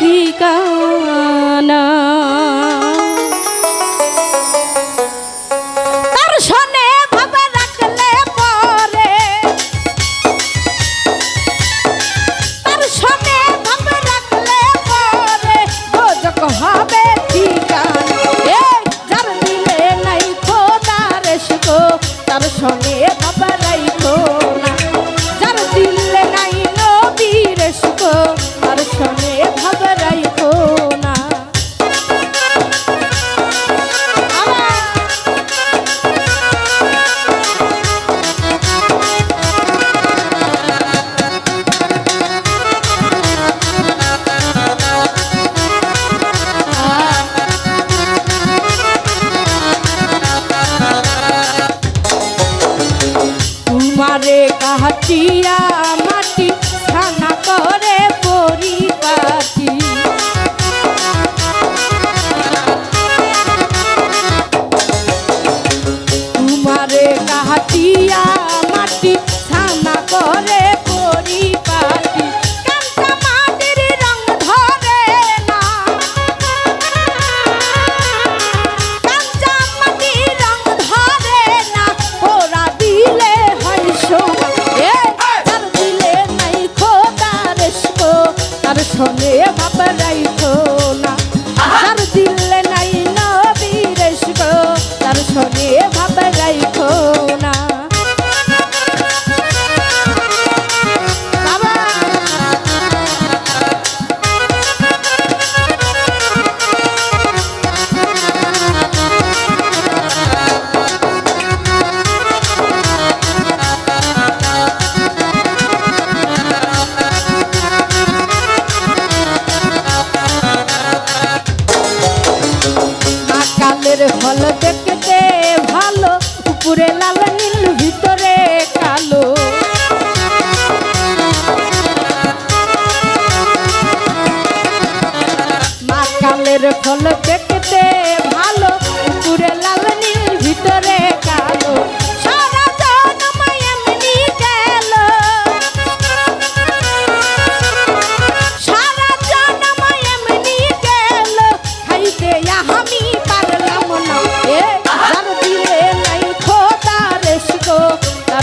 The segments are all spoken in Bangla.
ঠিকানা? কাহাটিয়া তার সনে বাবার রাইখো না। তার দিলে নাই নবীরেশ i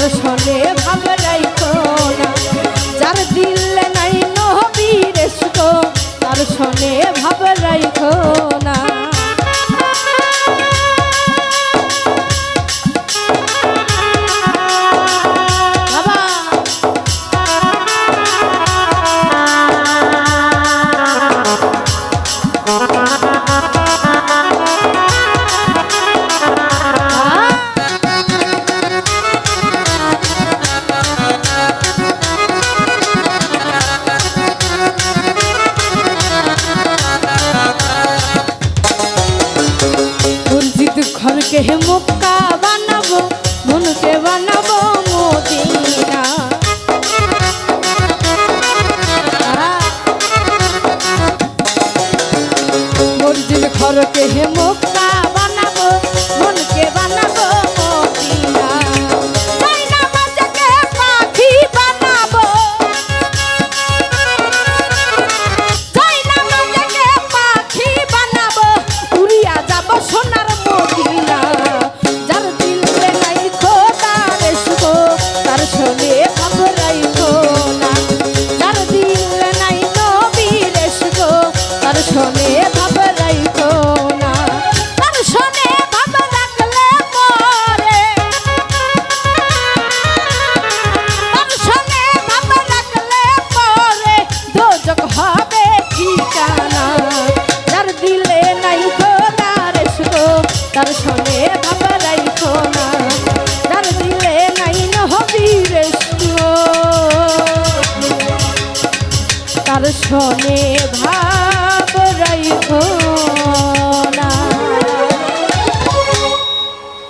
সব মুখে মুক্কা বানাবো মনকে বানাবো মোদিনা। মসজিদ ঘরকে হে মুক্কা তার সনে বাবা রাইখো না তার দিলে নাই হবি রে তার সনে ভাই